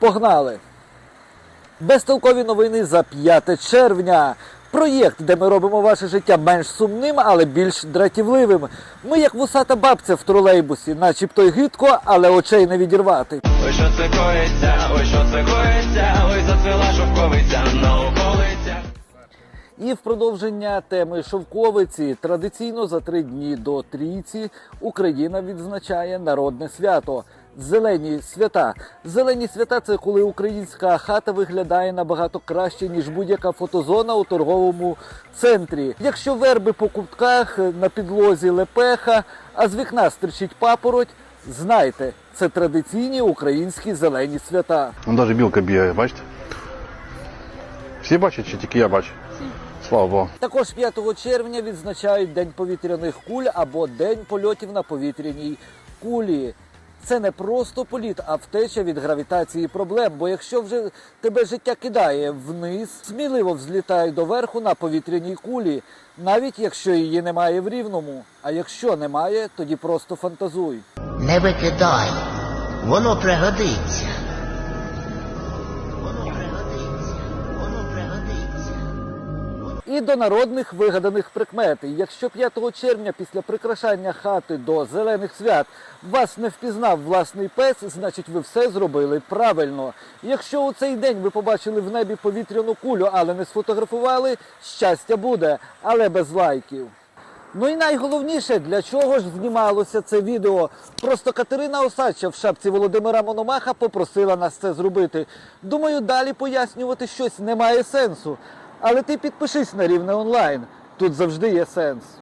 Погнали! Безтолкові новини за 5 червня. Проєкт, де ми робимо ваше життя менш сумним, але більш дратівливим. Ми як вусата бабця в тролейбусі, начебто й гидко, але очей не відірвати. Ой, що це коїться, ой, що це коїться, ой, зацвіла шовковиця на околицях. І в продовження теми шовковиці традиційно за три дні до трійці Україна відзначає народне свято. Зелені свята. Зелені свята це коли українська хата виглядає набагато краще, ніж будь-яка фотозона у торговому центрі. Якщо верби по кутках, на підлозі лепеха, а з вікна стричить папороть, знайте, це традиційні українські зелені свята. Вон даже білка бігає, бачите? Всі бачать чи тільки я бачу? Слава Богу. Також 5 червня відзначають День повітряних куль або День польотів на повітряній кулі. Це не просто політ, а втеча від гравітації проблем. Бо якщо вже тебе життя кидає вниз, сміливо взлітай доверху на повітряній кулі, навіть якщо її немає в рівному. А якщо немає, тоді просто фантазуй. Не викидай, воно пригодиться. І до народних вигаданих прикмет. Якщо 5 червня після прикрашання хати до зелених свят вас не впізнав власний пес, значить ви все зробили правильно. Якщо у цей день ви побачили в небі повітряну кулю, але не сфотографували, щастя буде, але без лайків. Ну і найголовніше, для чого ж знімалося це відео. Просто Катерина Осадча в шапці Володимира Мономаха попросила нас це зробити. Думаю, далі пояснювати щось немає сенсу. Але ти підпишись на рівне онлайн. Тут завжди є сенс.